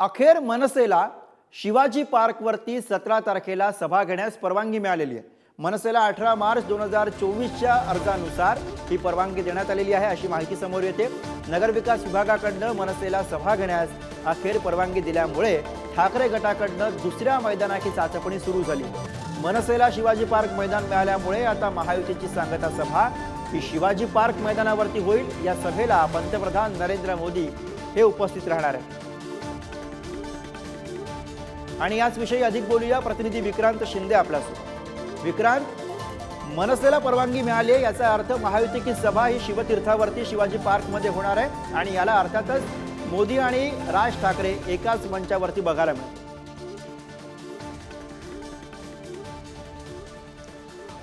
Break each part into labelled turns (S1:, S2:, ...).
S1: अखेर मनसेला शिवाजी पार्कवरती सतरा तारखेला सभा घेण्यास परवानगी मिळालेली आहे. मनसेला अठरा मार्च दोन हजार चोवीसच्या अर्जानुसार ही परवानगी देण्यात आलेली आहे अशी माहिती समोर येते. नगरविकास विभागाकडनं मनसेला सभा घेण्यास अखेर परवानगी दिल्यामुळे ठाकरे गटाकडनं दुसऱ्या मैदानाची चाचपणी सुरू झाली. मनसेला शिवाजी पार्क मैदान मिळाल्यामुळे आता महायुतीची सांगता सभा ही शिवाजी पार्क मैदानावरती होईल. या सभेला पंतप्रधान नरेंद्र मोदी हे उपस्थित राहणार आहेत. आणि याचविषयी अधिक बोलूया. प्रतिनिधी विक्रांत शिंदे आपल्यासोबत. विक्रांत मनसेला परवानगी मिळाली आहे याचा अर्थ महायुतीची सभा ही शिवतीर्थावरती शिवाजी पार्कमध्ये होणार आहे. आणि याला अर्थातच मोदी आणि राज ठाकरे एकाच मंचावरती बघायला मिळेल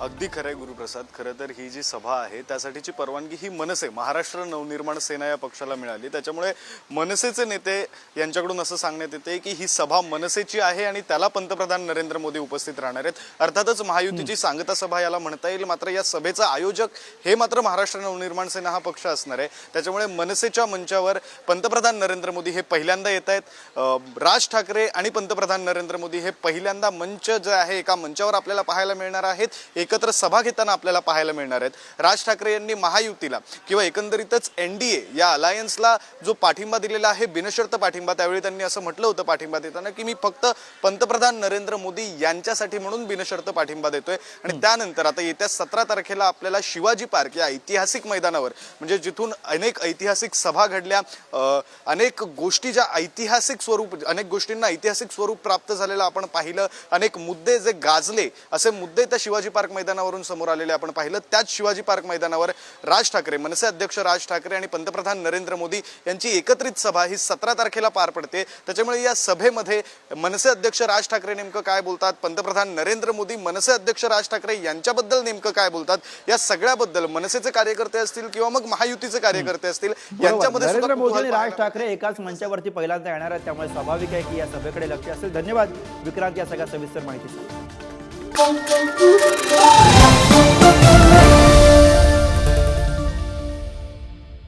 S2: अगदी खरं आहे गुरुप्रसाद. खरं तर ही जी सभा आहे त्यासाठीची परवानगी ही मनसे महाराष्ट्र नवनिर्माण सेना या पक्षाला मिळाली. त्याच्यामुळे मनसेचे नेते यांच्याकडून असं सांगण्यात येते की ही सभा मनसेची आहे आणि त्याला पंतप्रधान नरेंद्र मोदी उपस्थित राहणार आहेत. अर्थातच महायुतीची सांगता सभा याला म्हणता येईल. मात्र या सभेचा आयोजक हे मात्र महाराष्ट्र नवनिर्माण सेना हा पक्ष असणार आहे. त्याच्यामुळे मनसेच्या मंचावर पंतप्रधान नरेंद्र मोदी हे पहिल्यांदा येत आहेत. राज ठाकरे आणि पंतप्रधान नरेंद्र मोदी हे पहिल्यांदा मंच जे आहे एका मंचावर आपल्याला पाहायला मिळणार आहेत. एकत्र सभा घेताना आपल्याला पाहायला मिळणार आहेत. राज ठाकरे यांनी महायुतीला किंवा एकंदरीतच एन डी ए या अलायन्सला जो पाठिंबा दिलेला आहे बिनशर्त पाठिंबा त्यावेळी त्यांनी असं म्हटलं होतं पाठिंबा देताना की मी फक्त पंतप्रधान नरेंद्र मोदी यांच्यासाठी म्हणून बिनशर्त पाठिंबा देतोय. आणि त्यानंतर आता येत्या सतरा तारखेला आपल्याला शिवाजी पार्क या ऐतिहासिक मैदानावर म्हणजे जिथून अनेक ऐतिहासिक सभा घडल्या अनेक गोष्टी ज्या ऐतिहासिक स्वरूप अनेक गोष्टींना ऐतिहासिक स्वरूप प्राप्त झालेलं आपण पाहिलं अनेक मुद्दे जे गाजले असे मुद्दे त्या शिवाजी पार्क मैदानावरून समोर आलेले आपण पाहिलं त्याच शिवाजी पार्क मैदानावर राज ठाकरे मनसे अध्यक्ष राज ठाकरे आणि पंतप्रधान नरेंद्र मोदी यांची एकत्रित सभा ही सतरा तारखेला पार पडते. त्याच्यामुळे या सभेमध्ये मनसे अध्यक्ष राज ठाकरे नेमकं काय बोलतात? पंतप्रधान नरेंद्र मोदी मनसे अध्यक्ष राज ठाकरे यांच्याबद्दल नेमकं काय बोलतात? या सगळ्याबद्दल मनसेचे कार्यकर्ते असतील किंवा मग महायुतीचे कार्यकर्ते असतील. यांच्यामध्ये सुद्धा
S1: नरेंद्र मोदी आणि
S2: कुतूहल
S1: राज ठाकरे एकाच मंचावरती पहिल्यांदा येणार आहेत. त्यामुळे स्वाभाविक आहे की या सभेकडे लक्ष असेल. धन्यवाद विक्रांत या सगळ्या सविस्तर माहितीसाठी pom, pom, pom.